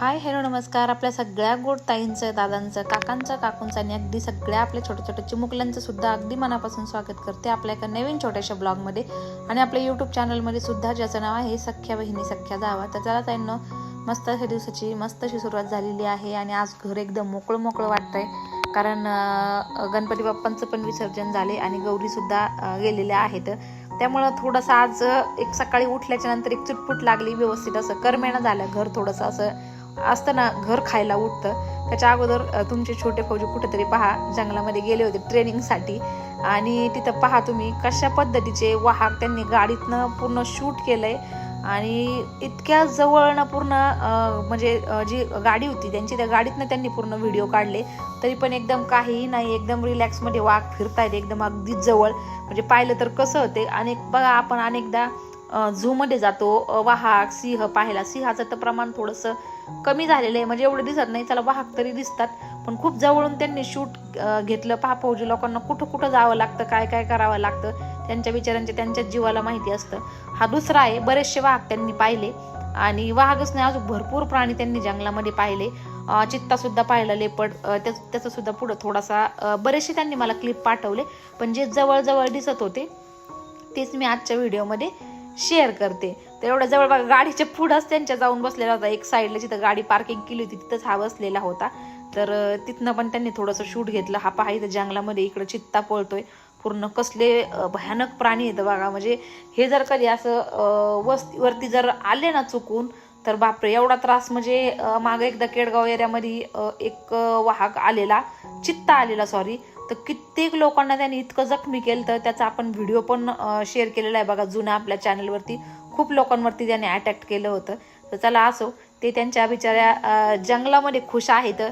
Hi hello नमस्कार. आपल्या सगळ्या गोड ताईंचं दादांचं काकांचं काकूंचं आणि अगदी सगळ्या आपल्या छोट्या छोट्या चिमुकल्यांचं सुद्धा अगदी मनापासून स्वागत करते आपल्या एका नवीन छोट्याशा ब्लॉगमध्ये. आणि आपल्या यूट्यूब चॅनलमध्ये सुद्धा ज्याचं नाव आहे सख्या बहिणी सख्या जावा. तर त्याला त्यांना मस्त ह्या दिवसाची मस्त अशी सुरुवात झालेली आहे आणि आज घर एकदम मोकळं मोकळं वाटतंय. कारण गणपती बाप्पांचं पण विसर्जन झाले आणि गौरीसुद्धा गेलेल्या आहेत. त्यामुळं थोडंसं आज एक सकाळी उठल्याच्या नंतर एक चुटपुट लागली व्यवस्थित. असं करमेणं झालं घर थोडंसं असं. असतं ना घर खायला उठतं. त्याच्या अगोदर तुमचे छोटे फौजी कुठेतरी पहा जंगलामध्ये गेले होते ट्रेनिंगसाठी आणि तिथं पहा तुम्ही कशा पद्धतीचे वाहक त्यांनी गाडीतनं पूर्ण शूट केलंय. आणि इतक्या जवळनं पूर्ण म्हणजे जी गाडी होती त्यांची त्या गाडीतनं त्यांनी पूर्ण व्हिडिओ काढले. तरी पण एकदम काहीही नाही एकदम रिलॅक्समध्ये वाघ फिरतायत एकदम अगदी जवळ. म्हणजे पाहिलं तर कसं होते आणि बघा आपण अनेकदा झूमध्ये जातो वाहक सिंह पाहायला. सिंहाचं तर प्रमाण थोडंसं कमी झालेलं आहे. म्हणजे एवढं दिसत नाही. चला वाहक तरी दिसतात. पण खूप जवळून त्यांनी शूट घेतलं. पहा फौजी लोकांना कुठं कुठं जावं लागतं काय काय करावं लागतं. त्यांच्या विचारांचे त्यांच्या जीवाला माहिती असतं. हा दुसरा आहे. बरेचसे वाहक त्यांनी पाहिले. आणि वाहकच नाही अजून भरपूर प्राणी त्यांनी जंगलामध्ये पाहिले. चित्तासुद्धा चित्ता सुद्धा पाहिला लेपड त्याचा सुद्धा पुढं थोडासा बरेचसे त्यांनी मला क्लिप पाठवले. पण जे जवळजवळ दिसत होते तेच मी आजच्या व्हिडिओमध्ये शेअर करते. तर एवढ्या जवळ बघा गाडीच्या पुढंच त्यांच्या जाऊन बसलेला होता. एक साईडला जिथं गाडी पार्किंग केली होती तिथंच हा बसलेला होता. तर तिथनं पण त्यांनी थोडंसं शूट घेतलं. हा पहा इथं जंगलामध्ये इकडं चित्ता पळतोय. पूर्ण कसले भयानक प्राणी येतं बघा. म्हणजे हे जर कधी असं वस्तीवरती जर आले ना चुकून तर बापरे एवढा त्रास. म्हणजे मागं एकदा केडगाव एरियामध्ये एक वाहक आलेला चित्ता आलेला सॉरी तर कित्येक लोकांना त्यांनी इतकं जखमी केलं तर त्याचा आपण व्हिडिओ पण शेअर केलेला आहे बघा जुना आपल्या चॅनलवरती खूप लोकांवरती त्याने अटॅक केलं होतं. तर चला असो ते त्यांच्या बिचाऱ्या जंगलामध्ये खुश आहेत.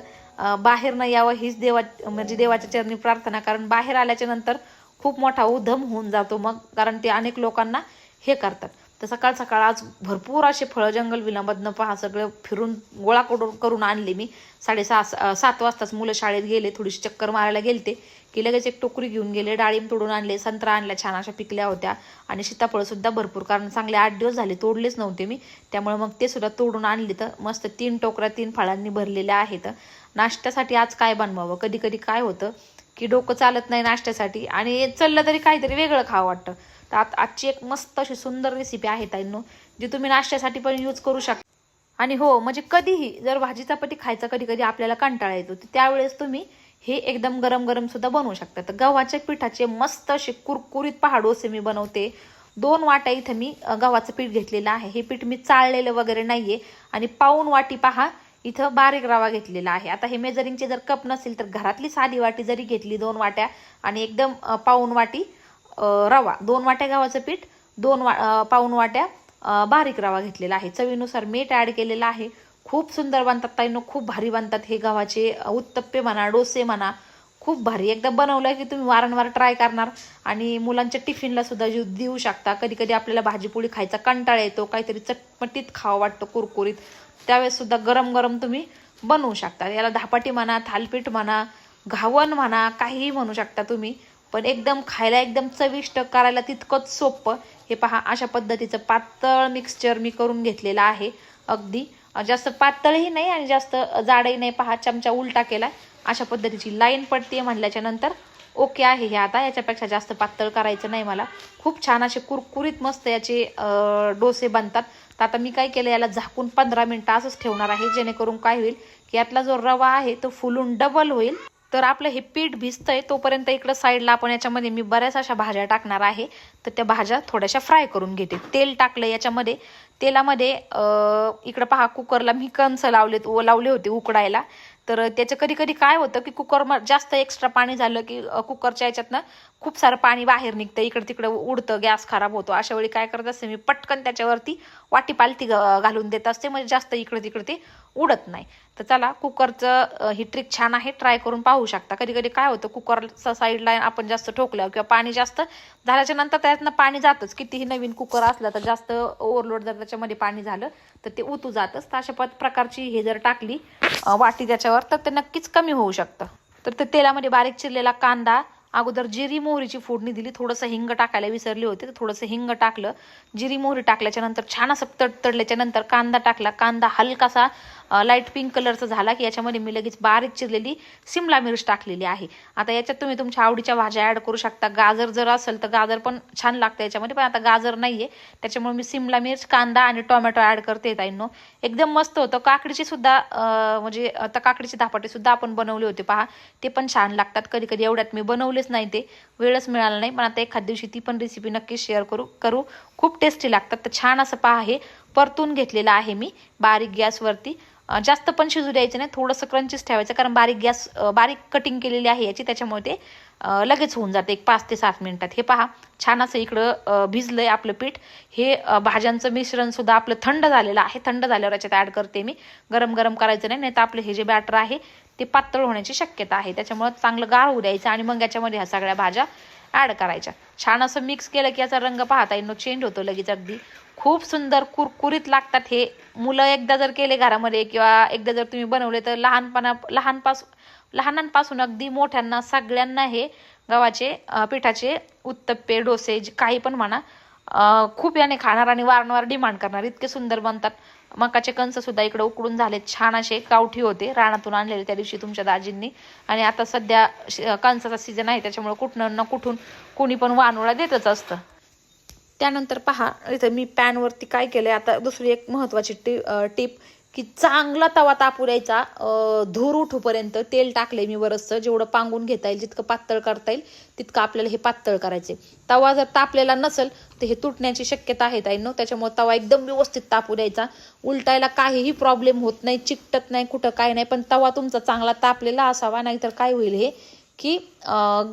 बाहेर न यावं हीच देवा म्हणजे देवाच्या चरणी प्रार्थना. कारण बाहेर आल्याच्यानंतर खूप मोठा उधम होऊन जातो मग. कारण ते अनेक लोकांना हे करतात. तर सकाळ सकाळ आज भरपूर असे फळं जंगल विलंबातनं पहा सगळं फिरून गोळा करून करून आणले मी. साडेसहा सात वाजताच मुलं शाळेत गेले थोडीशी चक्कर मारायला गेलते. की लगेच एक टोकरी घेऊन गेले डाळिंब तोडून आणले संत्रा आणल्या छान अशा पिकल्या होत्या. आणि सीताफळंसुद्धा भरपूर कारण चांगले आठ दिवस झाले तोडलेच नव्हते मी. त्यामुळे मग ते सुद्धा तोडून आणले तर मस्त तीन टोकऱ्या तीन फळांनी भरलेल्या आहेत. नाश्त्यासाठी आज काय बनवावं? कधी कधी काय होतं? की डोकं चालत नाही नाश्त्यासाठी आणि चाललं तरी काहीतरी वेगळं खावं वाटतं. तर आता आजची एक मस्त अशी सुंदर रेसिपी आहे ताईंनो जी तुम्ही नाश्त्यासाठी पण यूज करू शकता आणि हो म्हणजे कधीही जर भाजी चपाती खायचा कधी कधी आपल्याला कंटाळा येतो तर त्यावेळेस तुम्ही हे एकदम गरम गरम सुद्धा बनवू शकता. तर गव्हाच्या पिठाचे मस्त असे कुरकुरीत पहाडोसे मी बनवते. दोन वाट्या इथं मी गव्हाचं पीठ घेतलेलं आहे. हे पीठ मी चाळलेलं वगैरे नाहीये. आणि पाऊन वाटी पहा इथं बारीक रवा घेतलेला आहे. आता हे मेजरिंगचे जर कप नसेल तर घरातली साधी वाटी जरी घेतली दोन वाट्या आणि एकदम पाऊन वाटी रवा. दोन वाट्या गव्हाचं पीठ दोन वा पाऊन वाट्या बारीक रवा घेतलेला आहे. चवीनुसार मीठ ॲड केलेलं आहे. खूप सुंदर बनतात ताईनो खूप भारी बनतात हे गव्हाचे उत्तप्पे म्हणा डोसे म्हणा. खूप भारी. एकदा बनवलं की तुम्ही वारंवार ट्राय करणार आणि मुलांच्या टिफिनला सुद्धा जीव देऊ शकता. कधी कधी आपल्याला भाजीपोळी खायचा कंटाळा येतो काहीतरी चटपटीत खावं वाटतं कुरकुरीत. त्यावेळेस सुद्धा गरम गरम तुम्ही बनवू शकता. याला धापाटी म्हणा थालपीठ म्हणा घावन म्हणा काहीही म्हणू शकता तुम्ही. पण एकदम खायला एकदम चविष्ट करायला तितकंच सोपं. हे पहा अशा पद्धतीचं पातळ मिक्सचर मी करून घेतलेलं आहे. अगदी. जास्त पातळही नाही आणि जास्त जाडही नाही. पहा चमचा उलटा केला. अशा पद्धतीची लाईन पडते म्हणल्याच्या नंतर ओके आहे हे आता. याच्यापेक्षा जास्त पातळ करायचं नाही मला. खूप छान असे कुरकुरीत मस्त याचे डोसे बनतात. तर आता मी काय केलं याला झाकून पंधरा मिनटं असंच ठेवणार आहे जेणेकरून काय होईल की यातला जो रवा आहे तो फुलून डबल होईल. तर आपलं हे पीठ भिजतंय तोपर्यंत इकडं साईडला आपण याच्यामध्ये मी बऱ्याच अशा भाज्या टाकणार आहे. तर त्या भाज्या थोड्याशा फ्राय करून घेते. तेल टाकलं याच्यामध्ये. तेलामध्ये इकडं पहा कुकरला मी कंस लावलेत ओ लावले होते उकडायला. तर त्याचं कधी कधी काय होतं की कुकर जास्त एक्स्ट्रा पाणी झालं की कुकरच्या याच्यातनं खूप सारं पाणी बाहेर निघतं इकडं तिकडं उडतं गॅस खराब होतो. अशा वेळी काय करत असते मी पटकन त्याच्यावरती वाटी पालती घ- घालून देत असते. म्हणजे जास्त इकडं तिकडं ते उडत नाही. तर चला कुकरचं ही ट्रिक छान आहे. ट्राय करून पाहू शकता. कधी कधी काय होतं कुकरचा साईडला आपण जास्त ठोकल्यावर किंवा पाणी जास्त झाल्याच्यानंतर त्यातनं पाणी जातच. कितीही नवीन कुकर असला तर जास्त ओव्हरलोड जर त्याच्यामध्ये पाणी झालं तर ते उतू जातच. तर अशा पद प्रकारची हे जर टाकली वाटी त्याच्यावर तर ते नक्कीच कमी होऊ शकतं. तर ते तेलामध्ये बारीक चिरलेला कांदा अगोदर जिरी मोहरीची फोडणी दिली थोडंसं हिंग टाकायला विसरले होते तर थोडंसं हिंग टाकलं. जिरी मोहरी टाकल्याच्या नंतर छान असं तडतडल्याच्यानंतर नंतर कांदा टाकला. कांदा हलकासा लाइट पिंक कलरचा झाला की याच्यामध्ये मी लगेच बारीक चिरलेली सिमला मिरच टाकलेली आहे. आता याच्यात तुम्ही तुमच्या आवडीच्या भाज्या ॲड करू शकता. गाजर जर असेल तर गाजर पण छान लागतं याच्यामध्ये पण आता गाजर नाही आहे त्याच्यामुळे मी सिमला मिर्च कांदा आणि टोमॅटो ॲड करते ताईंनो. एकदम मस्त होतं. काकडीची सुद्धा म्हणजे आता काकडीची धापाटे सुद्धा आपण बनवले होते. पहा ते पण छान लागतात. कधी कधी एवढ्यात मी बनवलेच नाही ते. वेळच मिळाला नाही. पण आता एखाद दिवशी ती पण रेसिपी नक्की शेअर करू करू. खूप टेस्टी लागतात. तर छान असं पहा हे. परतून घेतलेलं आहे मी बारीक गॅसवरती. जास्त पण शिजू द्यायचं नाही थोडंसं क्रंचीच ठेवायचं कारण बारीक गॅस बारीक कटिंग केलेली आहे याची त्याच्यामुळे ते लगेच होऊन जाते एक पाच ते सात मिनिटात. हे पहा छान असं इकडं भिजलं भिजलंय आपलं पीठ. हे भाज्यांचं मिश्रण सुद्धा आपलं थंड झालेलं आहे. थंड झाल्यावर याच्यात ॲड करते मी. गरम गरम करायचं नाही नाही तर आपलं हे जे बॅटर आहे ते पातळ होण्याची शक्यता आहे. त्याच्यामुळे चांगलं गाळ होऊ द्यायचं आणि मग याच्यामध्ये ह्या सगळ्या भाज्या ॲड करायच्या. छान असं मिक्स केलं की याचा रंग पाहता येणं चेंज होतो लगेच अगदी. खूप सुंदर कुरकुरीत लागतात हे. मुलं एकदा जर केले घरामध्ये किंवा एकदा जर तुम्ही बनवले तर लहानपणा लहानपासून लहानांपासून अगदी मोठ्यांना सगळ्यांना हे गव्हाचे पिठाचे उत्तप्पे डोसे जे काही पण म्हणा खूप याने खाणार आणि वारंवार डिमांड करणार. इतके सुंदर बनतात. मकाचे कंस सुद्धा इकडे उकडून झाले छान असे गावठी होते रानातून आणलेले त्या दिवशी तुमच्या दाजींनी. आणि आता सध्या कंसाचा सीझन आहे त्याच्यामुळे कुठनं न कुठून कुणी पण वानोळा देतच असतं. त्यानंतर पहा इथं मी पॅनवरती काय केलंय आता दुसरी एक महत्त्वाची टी टीप की चांगला तवा तापू द्यायचा. धूर उठूपर्यंत तेल टाकले मी बरंचसं जेवढं पांगून घेता येईल जितकं पातळ करता येईल तितकं आपल्याला हे पातळ करायचे तवा जर तापलेला नसेल तर हे तुटण्याची शक्यता आहे ताईंनो त्याच्यामुळे तवा एकदम व्यवस्थित तापू द्यायचा. उलटायला काहीही प्रॉब्लेम होत नाही चिकटत नाही कुठं काय नाही. पण तवा तुमचा चांगला तापलेला असावा नाहीतर काय होईल हे? की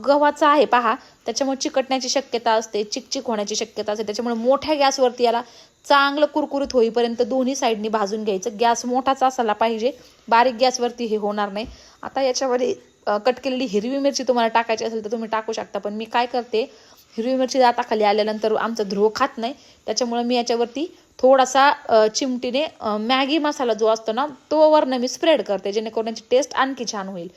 गव्हाचा आहे पहा. त्याच्यामुळे चिकटण्याची शक्यता असते चिकचिक होण्याची शक्यता असते. त्याच्यामुळे मोठ्या गॅसवरती याला चांगलं कुरकुरीत होईपर्यंत दोन्ही साईडनी भाजून घ्यायचं. गॅस मोठाच असायला पाहिजे. बारीक गॅसवरती हे होणार नाही. आता याच्यावर कट केलेली हिरवी मिरची तुम्हाला टाकायची असेल तर तुम्ही टाकू शकता. पण मी काय करते हिरवी मिरची दाताखाली आल्यानंतर आमचा ध्रुव खात नाही. त्याच्यामुळे मी याच्यावरती थोडासा चिमटीने मॅगी मसाला जो असतो ना तो वरनं मी स्प्रेड करते. जेणेकरून याची टेस्ट आणखी छान होईल.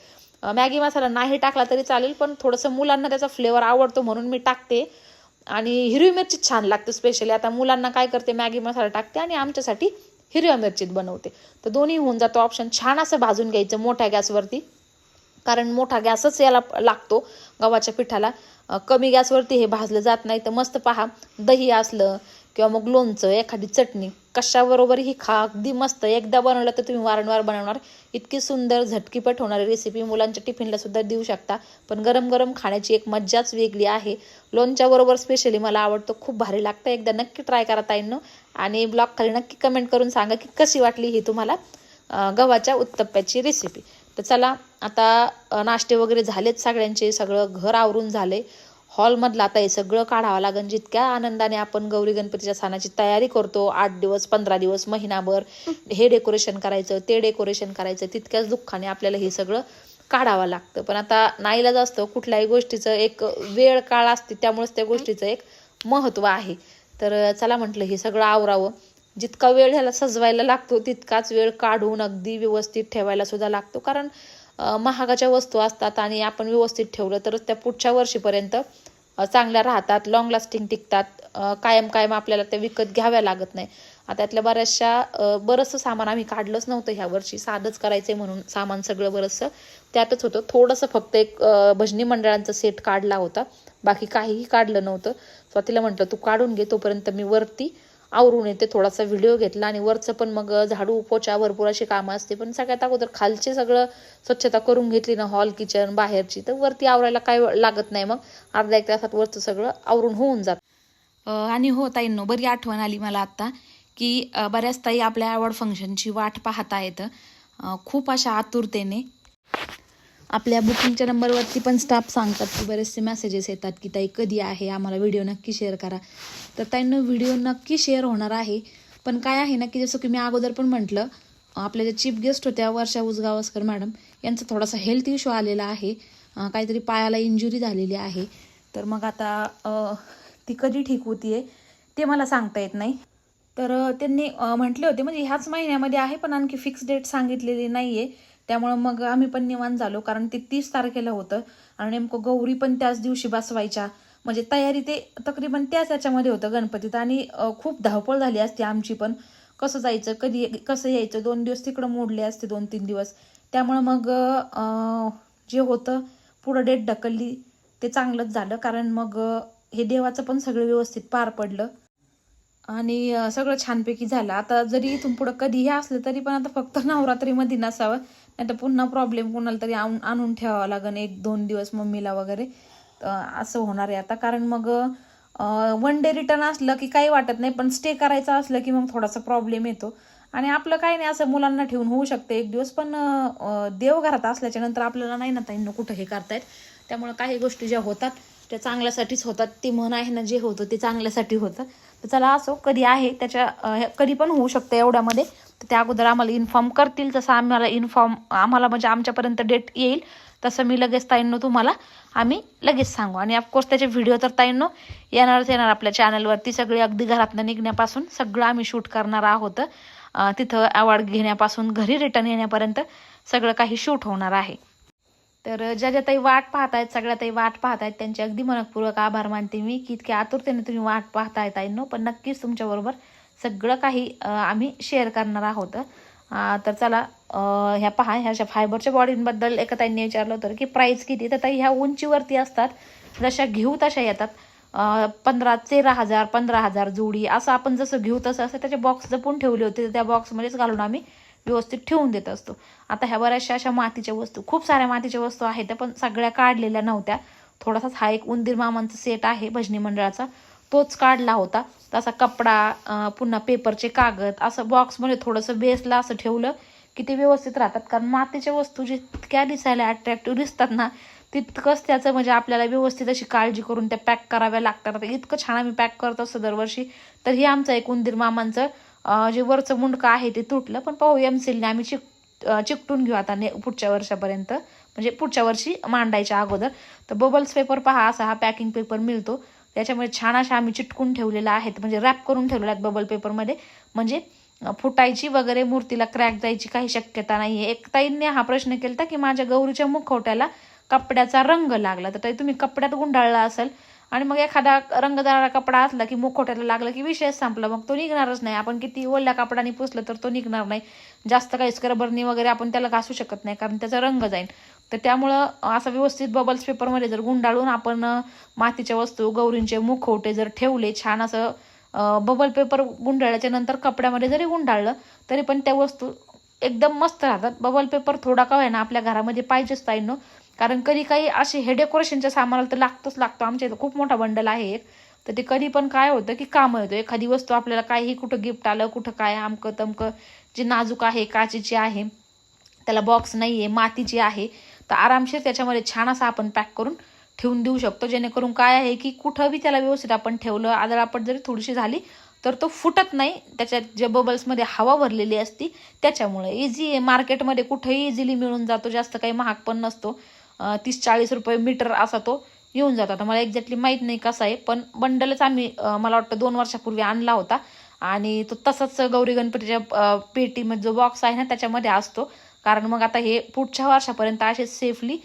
मॅगी मसाला नाही टाकला तरी चालेल पण थोडंसं मुलांना त्याचा फ्लेवर आवडतो म्हणून मी टाकते. आणि हिरवी मिरची छान लागते स्पेशली आता मुलांना काय करते मॅगी मसाला टाकते आणि आमच्यासाठी हिरव्या मिरचीत बनवते. तर दोन्ही होऊन जातो ऑप्शन छान असं भाजून घ्यायचं मोठ्या गॅसवरती कारण मोठा गॅसच याला लागतो गव्हाच्या पिठाला. कमी गॅसवरती हे भाजलं जात नाही. तर मस्त पहा दही असलं किंवा मग लोणचं एखादी चटणी कशाबरोबरही खा अगदी मस्त. एकदा बनवलं तर तुम्ही वारंवार बनवणार. इतकी सुंदर झटकीपट होणारी रेसिपी मुलांच्या टिफिनला सुद्धा देऊ शकता. पण गरम गरम खाण्याची एक मज्जाच वेगळी आहे. लोणच्याबरोबर स्पेशली मला आवडतं. खूप भारी लागतं. एकदा नक्की ट्राय करा ताईंनो. आणि ब्लॉग खाली नक्की कमेंट करून सांगा की कशी वाटली ही तुम्हाला गव्हाच्या उत्तप्प्याची रेसिपी तर चला आता नाश्ते वगैरे झालेत सगळ्यांचे. सगळं घर आवरून झाले हॉलमधलं आता हे सगळं काढावं लागेल जितक्या आनंदाने आपण गौरी गणपतीच्या सणाची तयारी करतो आठ दिवस पंधरा दिवस महिनाभर हे डेकोरेशन करायचं ते डेकोरेशन करायचं तितक्याच दुःखाने आपल्याला हे सगळं काढावं लागतं. पण आता नाईलाज असतं कुठल्याही गोष्टीचं एक वेळ काळ असते त्यामुळेच त्या गोष्टीचं एक महत्त्व आहे. तर चला म्हटलं हे सगळं आवरावं. जितका वेळ ह्याला सजवायला लागतो तितकाच वेळ काढून अगदी व्यवस्थित ठेवायला सुद्धा लागतो. कारण महागाच्या वस्तू असतात आणि आपण व्यवस्थित ठेवलं तरच त्या पुढच्या वर्षीपर्यंत चांगल्या राहतात लॉंग लास्टिंग टिकतात. कायम कायम आपल्याला त्या विकत घ्याव्या लागत नाही. आता त्यातल्या बऱ्याचशा बरंचसं सामान आम्ही काढलंच नव्हतं ह्या वर्षी. साधंच करायचंय म्हणून सामान सगळं बरंचसं. त्यातच होतं थोडंसं फक्त एक भजनी मंडळांचा सेट काढला होता. बाकी काहीही काढलं नव्हतं. स्वातीला म्हटलं तू काढून घे तोपर्यंत मी वरती आवरून येते थोडासा व्हिडिओ घेतला आणि वरचं पण मग झाडू पोचा भरपूर अशी कामं असते. पण सगळ्यात अगोदर खालचे सगळं स्वच्छता करून घेतली ना हॉल किचन बाहेरची तर वरती आवरायला काय लागत नाही मग. अर्धा एक तासात वरचं सगळं आवरून होऊन जात. आणि हो ताईंनो बरी आठवण आली मला आत्ता की बऱ्याच ताई आपल्या अवॉर्ड फंक्शनची वाट पाहता येतं खूप अशा आतुरतेने. आपल्या बुकिंगच्या नंबरवरती पण स्टाफ सांगतात की बरेचसे मेसेजेस येतात की ताई कधी आहे? आम्हाला व्हिडिओ नक्की शेअर करा. तर ताईंना व्हिडिओ नक्की शेअर होणार आहे. पण काय आहे ना की जसं की मी अगोदर पण म्हटलं आपल्या ज्या चीफ गेस्ट होत्या वर्षा उजगावस्कर मॅडम यांचा थोडासा हेल्थ इश्यू आलेला आहे. काहीतरी पायाला इंजुरी झालेली आहे. तर मग आता ती कधी ठीक होतीये ते मला सांगता येत नाही. तर त्यांनी म्हटले होते म्हणजे ह्याच महिन्यामध्ये आहे पण आणखी फिक्स डेट सांगितलेली नाही आहे त्यामुळं मग आम्ही पण निवांत झालो कारण ते तीस तारखेला होतं आणि नेमकं गौरी पण त्याच दिवशी बसवायच्या. म्हणजे तयारी ते तकरीबन त्याच याच्यामध्ये होतं गणपतीत आणि खूप धावपळ झाली असती आमची पण. कसं जायचं कधी कसं यायचं दोन दिवस तिकडं मोडले असते दोन तीन दिवस. त्यामुळं मग जे होतं पुढं डेट ढकलली ते चांगलंच झालं कारण मग हे देवाचं पण सगळं व्यवस्थित पार पडलं. आणि सगळं छानपैकी झालं. आता जरी इथून पुढं कधीही असलं तरी पण आता फक्त नवरात्रीमध्ये नसावं. नाही तर पुन्हा प्रॉब्लेम कोणाला तरी आणून आणून ठेवावं लागेल एक दोन दिवस मम्मीला वगैरे. असं होणार आहे आता. कारण मग वन डे रिटर्न असलं की काही वाटत नाही पण स्टे करायचं असलं की मग थोडासा प्रॉब्लेम येतो. आणि आपलं काही नाही असं मुलांना ठेवून होऊ शकते. एक दिवस पण देवघरात असल्याच्या नंतर आपल्याला नाही ना ताईंना कुठं हे करतायत. त्यामुळं काही गोष्टी ज्या होतात त्या चांगल्यासाठीच होतात. ती म्हण आहे ना जे होतं ते चांगल्यासाठी होतं. तर चला असो कधी आहे त्याच्या कधी पण होऊ शकतं एवढ्यामध्ये. तर त्या अगोदर आम्हाला इन्फॉर्म करतील. तसं आम्हाला इन्फॉर्म आम्हाला म्हणजे आमच्यापर्यंत डेट येईल तसं मी लगेच ताईंनो तुम्हाला आम्ही लगेच सांगू. आणि ऑफकोर्स त्याचे व्हिडिओ तर ताईंनो येणारच येणार आपल्या चॅनलवरती सगळे अगदी घरातनं निघण्यापासून सगळं आम्ही शूट करणार आहोत. तिथं अवॉर्ड घेण्यापासून घरी रिटर्न येण्यापर्यंत सगळं काही शूट होणार आहे. तर ज्या ज्या ताई वाट पाहतायत सगळ्या ताई वाट पाहतायत त्यांचे अगदी मनपूर्वक आभार मानते मी की इतक्या आतुरतेने तुम्ही वाट पाहताय ताईंनो. पण नक्कीच तुमच्याबरोबर सगळं काही आम्ही शेअर करणार आहोत. तर चला ह्या पहा ह्याच्या फायबरच्या बॉडींबद्दल एका ताईंनी विचारलं होतं की प्राईस किती? तर ताई ह्या उंचीवरती असतात. जशा घेऊ तशा येतात. पंधरा तेरा हजार पंधरा हजार जोडी असं आपण जसं घेऊ तसं असं त्याचे बॉक्स जपून ठेवले होते. तर त्या बॉक्समध्येच घालून आम्ही व्यवस्थित ठेवून देत असतो. आता ह्या बऱ्याचशा अशा मातीच्या वस्तू खूप साऱ्या मातीच्या वस्तू आहेत पण सगळ्या काढलेल्या नव्हत्या. थोडासाच हा एक उंदीर मामांचा सेट आहे भजनी मंडळाचा. तोच काढला होता. तसा कपडा पुन्हा पेपरचे कागद असं बॉक्समध्ये थोडंसं बेसला असं ठेवलं की ते व्यवस्थित राहतात. कारण मातीच्या वस्तू जितक्या दिसायला अट्रॅक्टिव्ह दिसतात ना तितकंच त्याचं म्हणजे आपल्याला व्यवस्थित अशी काळजी करून त्या पॅक कराव्या लागतात. इतकं छान आम्ही पॅक करत असतो दरवर्षी. तर हे आमचं एक उंदीर मामांचं जे वरचं मुंडकं आहे ते तुटलं. पण पाहू एम सीलने आम्ही चिक चिकटून घेऊ आता ने पुढच्या वर्षापर्यंत. म्हणजे पुढच्या वर्षी मांडायच्या अगोदर. तर बबल्स पेपर पहा असा हा पॅकिंग पेपर मिळतो. त्याच्यामुळे छान अशा आम्ही चिटकून ठेवलेल्या आहेत. म्हणजे रॅप करून ठेवलेल्या आहेत बबल पेपरमध्ये म्हणजे फुटायची वगैरे मूर्तीला क्रॅक जायची काही शक्यता नाही आहे एक ताईंनी हा प्रश्न केला की माझ्या गौरीच्या मुखवट्याला कपड्याचा रंग लागला. तर ताई तुम्ही कपड्यात गुंडाळला असेल आणि मग एखादा रंगदारा कपडा असला की मुखवट्याला लागला की विषय संपला. मग तो निघणारच नाही. आपण किती ओल्या कपड्याने पुसलं तर तो निघणार नाही. जास्त काही स्क्रबरनी वगैरे आपण त्याला घासू शकत नाही कारण त्याचा रंग जाईल तर त्यामुळं असं व्यवस्थित बबल्स पेपरमध्ये जर गुंडाळून आपण मातीच्या वस्तू गौरींचे मुखवटे जर ठेवले छान असं बबल पेपर गुंडाळल्याच्या नंतर कपड्यामध्ये जरी गुंडाळलं तरी पण त्या वस्तू एकदम मस्त राहतात. बबल पेपर थोडा का ना आपल्या घरामध्ये पाहिजेच ताईंनो. कारण कधी काही असे हे डेकोरेशनच्या सामानाला तर लागतोच लागतो. आमच्या इथं खूप मोठा बंडल आहे एक. तर ते कधी पण काय होतं की कामं येतो एखादी वस्तू आपल्याला काहीही कुठं गिफ्ट आलं कुठं काय आमकं तमकं जे नाजूक आहे काचेची आहे त्याला बॉक्स नाही आहे मातीची आहे तर आरामशीर त्याच्यामध्ये छान असा आपण पॅक करून ठेवून देऊ शकतो. जेणेकरून काय आहे की कुठंबी त्याला व्यवस्थित आपण ठेवलं आदळापट जरी थोडीशी झाली तर तो फुटत नाही. त्याच्यात जे बबल्समध्ये हवा भरलेली असती त्याच्यामुळे इझी आहे. मार्केटमध्ये कुठेही इझिली मिळून जातो. जास्त काही महाग पण नसतो. तीस चाळीस रुपये मीटर असा तो येऊन जातो. आता मला एक्झॅक्टली माहीत नाही कसा आहे पण बंडलच आम्ही मला वाटतं दोन वर्षापूर्वी आणला होता. आणि तो तसाच गौरी गणपतीच्या पेटीमध्ये जो बॉक्स आहे ना त्याच्यामध्ये असतो. कारण मग आता हे पुढच्या वर्षापर्यंत असे सेफली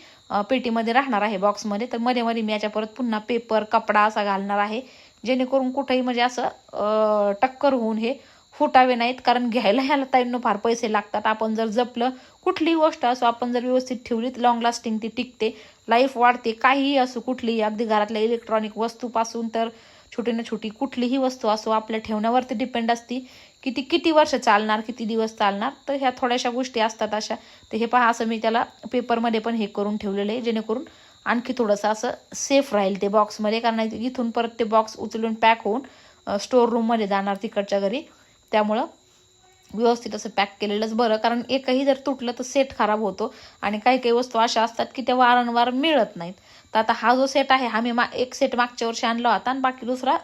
पेटीमध्ये राहणार आहे बॉक्समध्ये तर मध्ये मध्ये मी याच्या परत पुन्हा पेपर कपडा असा घालणार आहे. जेणेकरून कुठेही म्हणजे असं टक्कर होऊन हे फुटावे नाहीत. कारण घ्यायला ह्याला ताईंना फार पैसे लागतात. आपण जर जपलं कुठलीही गोष्ट असो आपण जर व्यवस्थित ठेवली तर लॉंग लास्टिंग ती टिकते. लाईफ वाढते. काहीही असो कुठलीही अगदी घरातल्या इलेक्ट्रॉनिक वस्तूपासून तर छोटी ना छोटी कुठलीही वस्तू असो आपल्या ठेवण्यावरती डिपेंड असती. की ती किती वर्ष चालणार किती दिवस चालणार? तर ह्या थोड्याशा गोष्टी असतात अशा. तर हे पहा असं मी त्याला पेपरमध्ये पण हे करून ठेवलेलं आहे जेणेकरून आणखी थोडंसं असं सेफ राहील ते बॉक्समध्ये कारण इथून परत ते बॉक्स उचलून पॅक होऊन स्टोअर रूममध्ये जाणार तिकडच्या घरी. त्यामुळं व्यवस्थित असं पॅक केलेलंच बरं. कारण एकही जर तुटलं तर सेट खराब होतो. आणि काही काही वस्तू अशा असतात की त्या वारंवार मिळत नाहीत. तर आता हा जो सेट आहे हा मी मा एक सेट मागच्या वर्षी आणला होता. आणि बाकी दुसरा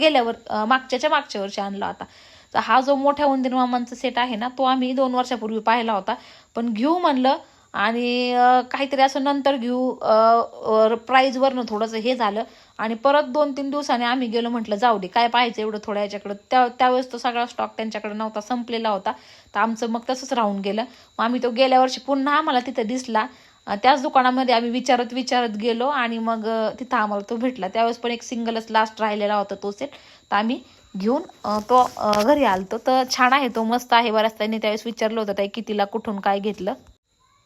गेल्यावर मागच्याच्या मागच्या वर्षी आणला होता. तर हा जो मोठ्या उंदीर मामांचा सेट आहे ना तो आम्ही दोन वर्षापूर्वी पाहिला होता. पण घेऊ म्हणलं आणि काहीतरी असं नंतर घेऊ प्राईजवरनं थोडंसं हे झालं. आणि परत दोन तीन दिवसांनी आम्ही गेलो म्हटलं जाऊ दे काय पाहायचं एवढं थोड्या याच्याकडं. त्या त्यावेळेस तो सगळा स्टॉक त्यांच्याकडे नव्हता संपलेला होता. तर आमचं मग तसंच राहून गेलं. मग आम्ही तो गेल्या वर्षी पुन्हा आम्हाला तिथं दिसला. त्याच दुकानामध्ये आम्ही विचारत विचारत गेलो आणि मग तिथं आम्हाला तो भेटला. त्यावेळेस पण एक सिंगलच लास्ट राहिलेला होता तो सेट तर आम्ही घेऊन तो घरी आलतो. तर छान आहे तो मस्त आहे. बऱ्याच त्यांनी त्यावेळेस विचारलं होतं ताई कितीला कुठून काय घेतलं?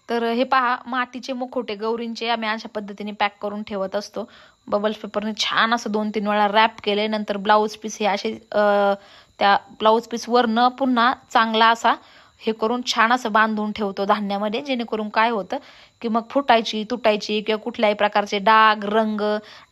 तर हे पहा मातीचे मुखोटे गौरींचे आम्ही अशा पद्धतीने पॅक करून ठेवत असतो. बबल्स पेपरने छान असं दोन तीन वेळा रॅप केले. नंतर ब्लाऊज पीस हे असे त्या ब्लाऊज पीसवरनं पुन्हा चांगला असा हे करून छान असं बांधून ठेवतो धान्यामध्ये जेणेकरून काय होतं की मग फुटायची तुटायची किंवा कुठल्याही प्रकारचे डाग रंग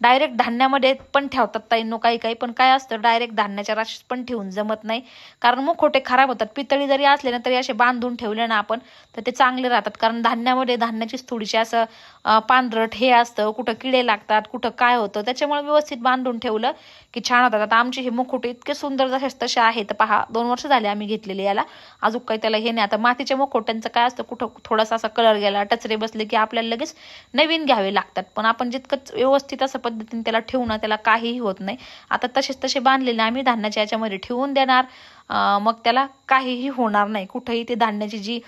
डायरेक्ट धान्यामध्ये पण ठेवतात ताईंनो काही काही. पण काय असतं डायरेक्ट धान्याच्या राशीत पण ठेवून जमत नाही. कारण मुखोटे खराब होतात. पितळी जरी असले ना तरी असे बांधून ठेवले ना आपण तर ते चांगले राहतात. कारण धान्यामध्ये धान्याचीच थोडीशी असं पांढरट हे असतं. कुठं किडे लागतात कुठं काय होतं त्याच्यामुळे व्यवस्थित बांधून ठेवलं की छान होतात. आता आमचे हे मुखोटे इतके सुंदर जसे तसे आहेत. पहा दोन वर्ष झाले आम्ही घेतलेले याला. अजून काही त्याला हे नाही. आता मातीच्या मुखोट्यांचं काय असतं कुठं थोडासा असा कलर गेला टचरे बसले की आपल्याला लगेच नवीन घ्यावे लागतात. पण आपण जितकं व्यवस्थित असं पद्धतीने त्याला ठेवू ना त्याला काहीही होत नाही. आता तसेच तसे बांधलेले आम्ही धान्याच्या याच्यामध्ये ठेवून देणार. मग त्याला काहीही होणार नाही. कुठंही ते धान्याची जी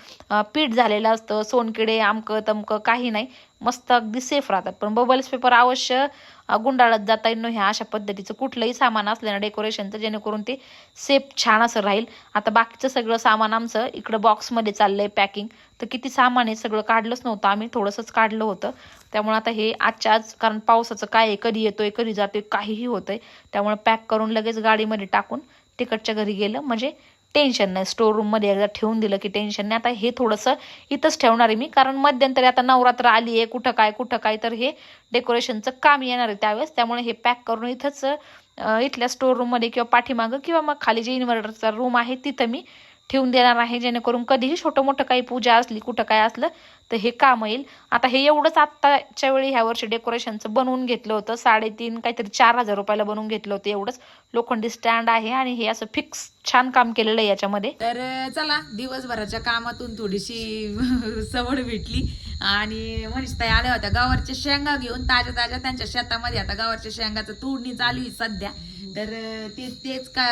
पीठ झालेलं असतं सोनकिडे आमकं तमकं काही नाही. मस्त अगदी सेफ राहतात. पण बबल्स पेपर अवश्य गुंडाळत जाता येईल ह्या अशा पद्धतीचं कुठलंही सामान असलं ना डेकोरेशनचं जेणेकरून ते सेफ छान असं राहील. आता बाकीचं सगळं सामान आमचं इकडं बॉक्समध्ये चाललंय पॅकिंग तर किती सामान आहे सगळं काढलंच नव्हतं. आम्ही थोडंसंच काढलं होतं. त्यामुळे आता हे आजच्या आज कारण पावसाचं काय आहे कधी येतोय कधी जातोय काहीही होतंय. त्यामुळे पॅक करून लगेच गाडीमध्ये टाकून तिकडच्या घरी गेलं. म्हणजे टेन्शन नाही. स्टोर रूममध्ये एकदा ठेवून दिलं की टेन्शन नाही. आता हे थोडंसं इथंच ठेवणार आहे मी. कारण मध्यंतरी आता नवरात्र आली आहे. कुठं काय कुठं काय तर हे डेकोरेशनचं काम येणार आहे त्यावेळेस. त्यामुळे हे पॅक करून इथंच इथल्या स्टोर रूममध्ये किंवा पाठीमागं किंवा मग खाली जे इन्व्हर्टरचा रूम आहे तिथं मी ठेवून देणार आहे जेणेकरून कधीही छोटं मोठं काही पूजा असली कुठं काय असलं तर हे काम येईल. आता हे एवढंच आत्ताच्या वेळी ह्या वर्षी डेकोरेशनचं बनवून घेतलं होतं. साडेतीन काहीतरी चार हजार रुपयाला बनवून घेतलं होतं एवढंच. लोखंडी स्टँड आहे आणि हे असं फिक्स छान काम केलेलं आहे याच्यामध्ये. तर चला दिवसभराच्या कामातून थोडीशी सवड भेटली. आणि मनीषताई आल्या होत्या. गावाच्या शेंगा घेऊन ताज्या ताज्या त्यांच्या शेतामध्ये. आता गावाच्या शेंगाचं तोडणी चालू आहे सध्या. तर ते तेच का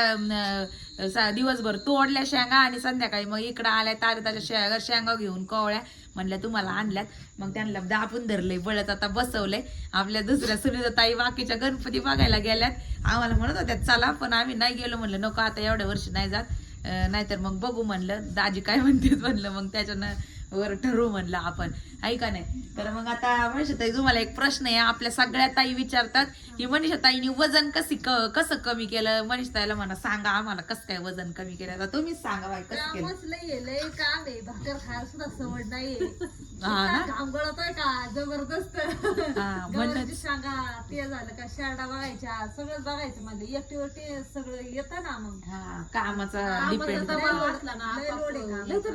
सा- दिवसभर तोडल्या शेंगा आणि संध्याकाळी मग इकडं आल्या ताज्या ताज्या शेंगा शेंगा घेऊन कोवळ्या म्हणल्या तुम्हाला आणल्यात. मग त्यांना दापून धरले बळत आता बसवलंय. आपल्या दुसऱ्या सुनीता ताई बाकीच्या गणपती बघायला गेल्यात. आम्हाला म्हणत होत्या चला पण आम्ही नाही गेलो. म्हणलं नको आता एवढ्या वर्षी नाही जात. नाहीतर मग बघू म्हणलं दाजी काय म्हणते म्हणलं मग त्याच्यानं वर ठरवू म्हणलं आपण. ऐका नाही? तर मग आता मनीषा ताई तुम्हाला एक प्रश्न आहे. आपल्या सगळ्या ताई विचारतात की मनीषा ताईनी वजन कशी क- कसं कमी केलं? मनीषा ताईला म्हणा सांगा आम्हाला कसं काय वजन कमी केलं? आता तुम्हीच सांगा बाई कसं केलं? कामच लय आहे, लय काम आहे. भाकर खायला सुद्धा सवड नाहीये. हा ना? घाम गळतोय का? जबरदस्त. हा, म्हणूनच. गव्हाची सांगा ते झालं का शारडा बघायच्या सगळं बघायचं म्हणजे एकटीवर ते सगळं येतं ना मग. हा कामाचा कामाचा डिपेंड दबाव असला ना, लय लोड आहे कामाचा.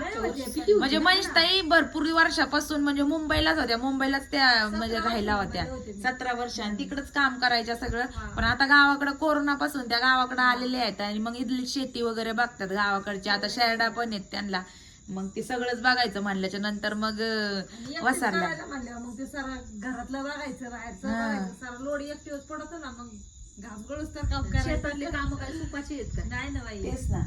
लय म्हणजे म्हणजे मनीषताई भरपूर वर्षापासून म्हणजे मुंबईलाच होत्या. मुंबईलाच त्या म्हणजे राहिला होत्या. सतरा वर्ष आणि तिकडच काम करायच्या सगळं. पण आता गावाकडे कोरोनापासून त्या गावाकडे आलेल्या आहेत आणि मग इथली शेती वगैरे बघतात गावाकडची. आता शेरडा पण आहेत त्यांना. मग ते सगळंच बघायचं म्हणल्याच्या नंतर मग अं, एकटीच वसारल्या करायला म्हणल्यावर मग ते सारं घरातलं बघायचं बाहेरचं हा. बघायचं. सारं लोड एकटीवर पडत ना मग घाम गळूच तर काम करायचं काम काय सुपाची आहेत का नाही ना बाई. तेच ना.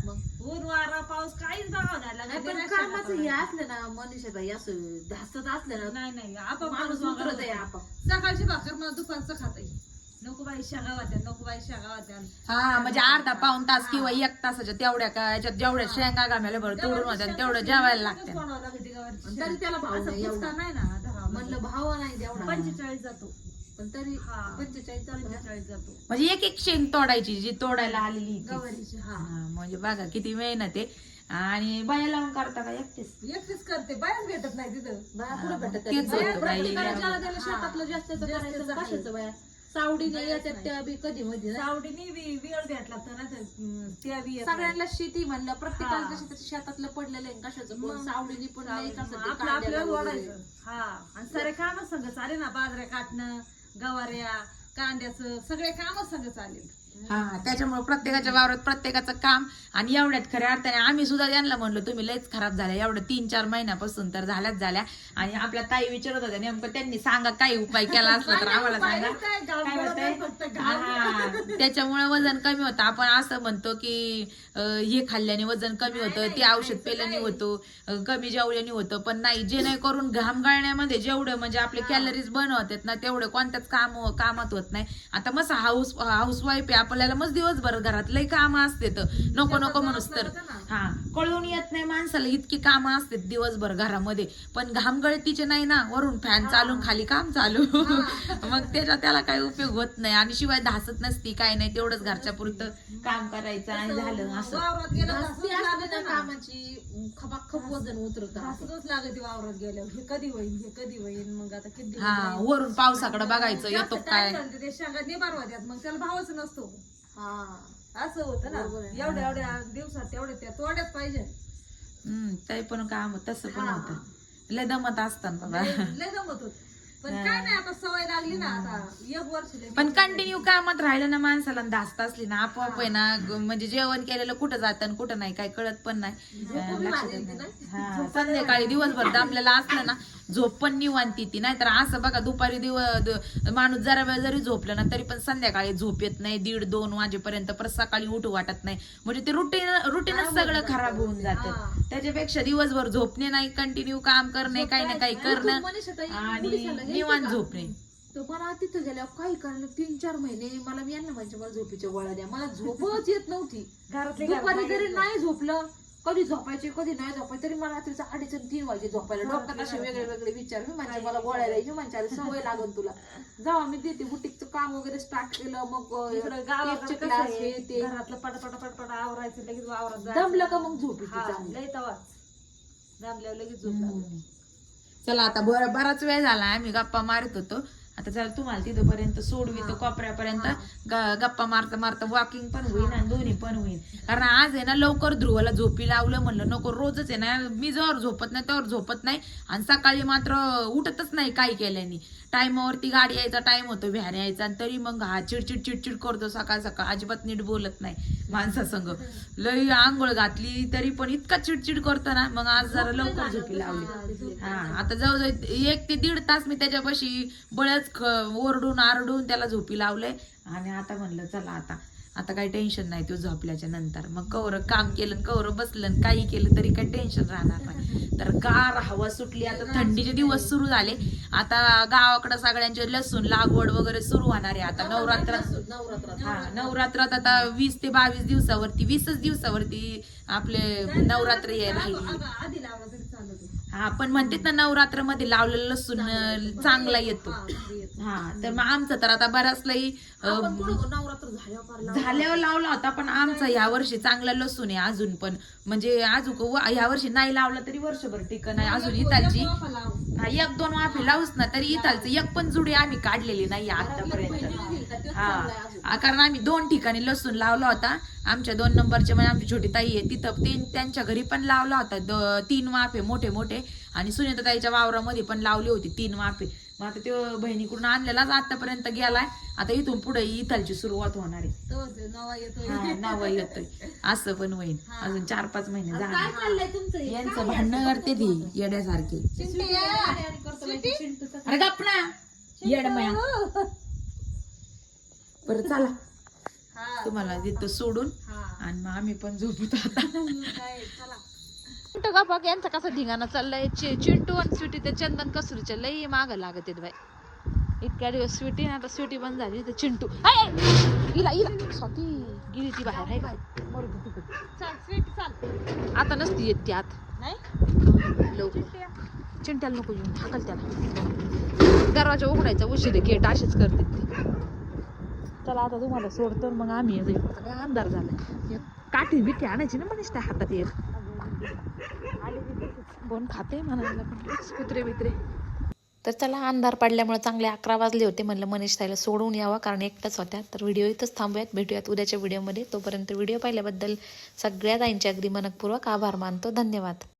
ऊन वारा पाऊस काहीच बघावं नाही नाही लागत. पण कामाचं हे असलं ना मनुष्य बाई असं धास्तच असलं ना नाही नाही. आपण माणूस माणूस उतरत आहे आपण सकाळची भाकर मला दुपारचं खाता येईल नको बाई शेगा वाट्या नको बाई शेगा वाट्या. हा म्हणजे अर्धा पाऊन तास किंवा एक तासाच्या तेवढ्या का याच्यात जेवढ्या शेंगा गाम्याला बरं तोडून होत्या तेवढं जेवायला लागतं कोणाला लागते गवारची तरी त्याला भाव नाही पुसता एवढा. नाही ना धरावं म्हणलं भाव नाही तेवढा पंचेचाळीस जातो. पण तरी हा. पंचेचाळीस जातो. पंचेचाळीस जातो म्हणजे एक एक शेंग तोडायची जी तोडायला आलेली. गवारीची हा हा, म्हणजे बघा किती मेहनत आहे आणि बाया लावून करता का एकटीच एकटीच करते बायाच भेटत नाही तिथं बाया कुठं भेटत तेच बाया होतं बाई. प्रत्येकाला ज्याला त्याला हा. शेतातलं जास्तीचं जास्तीचं करायचं आहे. कशाचं बाया सावडीने बायाच येतात नाही. त्या बी कधी मध्ये. सावडीनी बी वेळ भेटला तर ना तर, हम्म, त्या बी येत नाही. सगळ्यांना शेती म्हणलं प्रत्येकाला हा. शेतातलं पडलेलं आहे कशाचं कोण मग सावडीने पण नाही सावडी, कसं मग ते आपलं कांद्याला आपल्याला वगैरे. ओढायचं हा आणि सारे काम संघ चाले ना बाजऱ्या काटणं गवाऱ्या कांद्याचं सगळे काम संघ चालेल. हा त्याच्यामुळे प्रत्येकाच्या वावरात प्रत्येकाचं काम आणि एवढ्यात खऱ्या अर्थाने आम्ही सुद्धा त्यांना म्हणलो तुम्ही लयच खराब झाल्या एवढं तीन चार महिन्यापासून तर झाल्याच झाल्या. आणि आपल्या ताई विचारत होत्या नेमकं त्यांनी सांगा काही उपाय केला असला तर आम्हाला सांगा. काय म्हणताय? हा, त्याच्यामुळे वजन कमी होतं. आपण असं म्हणतो की हे खाल्ल्याने वजन कमी होतं ते औषध पेल्याने होतं कमी जेवल्याने होतं. पण नाही जेणेकरून घाम गाळण्यामध्ये जेवढं म्हणजे आपले कॅलरीज बर्न होतात ना तेवढं कोणत्याच काम कामात होत नाही. आता मस्त हाऊस हाऊस वाईफ आहे आपल्याला मस्त दिवसभर घरात लई कामं असते तर नको नको म्हणूस तर. हा कळून येत नाही माणसाला इतकी कामं असतात दिवसभर घरामध्ये. पण घाम गळतीचे नाही ना वरून फॅन चालून खाली काम चालू. मग त्याचा त्याला काही उपयोग होत नाही. आणि शिवाय धासत नसती काय नाही तेवढंच घरच्या पुरतं काम करायचं आणि झालं असं वावरात गेलं असली लागत ना ना. कामाची खपाखप वजन उतरत राहतं. हसूच लागते वावरात गेल्यावर हे कधी होईल हे कधी होईल मग आता किती दिवस हा जाईल. वरून पावसाकडे बघायचं जास्त येतो time काय झालं ते शेंगा होत्यात मग त्याला भावच नसतो हा असं होतं ना बरोबर आहे. एवढ्या एवढ्या दिवसात तेवढ्या त्या तोड्याच पाहिजे हम्म ते पण काम तसं पण हा. होतं लय दमत असतात बाबा लय लय जमत होत पण काय नाही आता सवय लागली ना आता एक वर्ष लय पण कंटिन्यू कामात राहिलं ना माणसाला धास्त असली ना आपोआप आहे ना ग- म्हणजे जेवण केलेलं कुठं जातं आणि कुठं नाही काही कळत पण नाही. अं, लक्षात येत नाही. हा, संध्याकाळी दिवसभर दमलेला असलं ना झोप पण निवांती ती नाहीतर असं बघा दुपारी दिव माणूस जरा वेळ जरी झोपलं ना तरी पण संध्याकाळी झोप येत नाही. दीड दोन वाजेपर्यंत परत सकाळी उठू वाटत नाही. म्हणजे ते रुटीन रुटीनच सगळं खराब होऊन जातं. त्याच्यापेक्षा दिवसभर झोपणे नाही कंटिन्यू काम करणे काही ना काही करणं आणि निवांत? झोपणे. तर मला तिथं गेल्यावर काही कारण तीन चार महिने मला मी यांना म्हणजे मला झोपीच्या गोळ्या द्या. मला झोपच येत नव्हती. दुपारी जरी नाही झोपलं कधी झोपायचे कधी नाही झोपायचे तरी मला रात्रीचं अडीच आणि तीन वाजे झोपायला. डॉक्टर असे वेगळे वेगळे विचार. मी म्हणजे मला गोळ्या द्यायची म्हणजे सवय लागल तुला. जेव्हा मी देते बुटीकचं काम वगैरे स्टार्ट केलं मग कसं क्लास हे ते. घरातलं पटपट पटपट आवरायचं लगेच वावरात जायचं. दमलं का मग झोप. लय तवाच. दमल्यावर लगेच झोप. चला आता बर बराच वेळ झाला आम्ही गप्पा मारत होतो. आता चला तुम्हाला तिथपर्यंत सोडवी तर कोपऱ्यापर्यंत गप्पा मारता मारता वॉकिंग पण होईल आणि दोन्ही पण होईल कारण आज आहे ना लवकर ध्रुवाला झोपी लावलं म्हणलं नको रोजच आहे ना मी जवळ झोपत नाही त्यावर झोपत नाही. आणि सकाळी मात्र उठतच नाही काही केल्याने. टाइमावरती गाडी यायचा टाइम होतो व्हॅन यायचा आणि तरी मग हा चिडचिड चिडचिड करतो सकाळ सकाळ अजिबात नीट बोलत नाही माणसासंग. लई आंघोळ घातली तरी पण इतका चिडचिड करतो ना मग आज जरा लवकर झोपी लावली. हा आता जवळजवळ एक ते दीड तास मी त्याच्यापाशी बळच ख- ओरडून आरडून त्याला झोपी लावलंय. आणि आता म्हणलं चला आता. आता काही टेन्शन नाही तो झोपल्याच्या नंतर. मग कवर काम केलं कवर बसलं काही केलं तरी काही टेन्शन राहणार नाही. तर गार हवा सुटली आता थंडीचे दिवस सुरू झाले. आता गावाकडे सगळ्यांचे लसूण लागवड वगैरे सुरू होणार आहे. आता नवरात्र नवरात्रात हा आता वीस ते बावीस दिवसावरती वीसच दिवसावरती आपले नवरात्र हे राहील हा पण म्हणतात ना नवरात्रमध्ये लावलेलं लसूण चांगला येतो. हा तर मग आमचं तर आता बराच लई अं, नवरात्र झाल्यावर लावलं. झाल्यावर लावला होता पण आमचा ह्या वर्षी चांगला लसूण आहे अजून पण. म्हणजे अजून ह्या वर्षी नाही लावला तरी वर्षभर टिकन आहे. अजून इथालची हा एक दोन वाफे लावूच ना तरी इथालचं एक पण जुडी आम्ही काढलेली नाही आतापर्यंत. हा. कारण आम्ही दोन ठिकाणी लसूण लावला होता. आमच्या दोन नंबरचे म्हणजे आमची छोटी ताई आहे तिथं तीन त्यांच्या घरी पण लावला होता. द- तीन वाफे मोठे मोठे. आणि सुनीता ताईच्या वावरामध्ये पण लावली होती तीन वाफे. मग आता ते बहिणीकडून आणलेलाच आतापर्यंत गेलाय. आता इथून पुढे इथालची सुरुवात होणार आहे. नवा येतोय. हा, नाव येतोय. असं पण होईल. अजून चार पाच महिने हे? यांचं भांडणं करते ती येड्यासारखे. अरे गप ना. येडमया बरं चला. हा. तुम्हाला तिथं सोडून हा. आणि मग आम्ही पण झोपतो आता. काय चला. चिंटू का बघ यांचा कसा धिंगाणा चाललाय? चि- चिंटू आणि स्वीटी ते चंदन कसुरीच्या लई माग लागत आहेत बाई. इतक्या दिवस स्वीटी आणि आता स्वीटी बंद झाली तर चिंटू. हाय! इला इला. स्वाती गेली ती बाहेर आहे का? आता नसती येत ती आत. नाही? लवकर चिंट्याला नको येऊन हाकल त्याला. दरवाजा उघडायचा उशीर गेट असेच करते ती. चला आता तुम्हाला सोडतो मग आम्ही येतो. आता काय अंधार झाला काठी बिठी आणायची ना म्हणेच त्या हातात येत कोण खाते म्हणायला पण कुत्रे बित्रे. तर चला अंधार पडल्यामुळे चांगले अकरा वाजले होते म्हणलं मनीष ताईला सोडून यावा कारण एकटाच होत्या. तर व्हिडिओ इथंच थांबूयात. भेटूयात उद्याच्या व्हिडिओमध्ये. तोपर्यंत व्हिडिओ पाहिल्याबद्दल सगळ्या ताईंच्या अगदी मनपूर्वक आभार मानतो. धन्यवाद.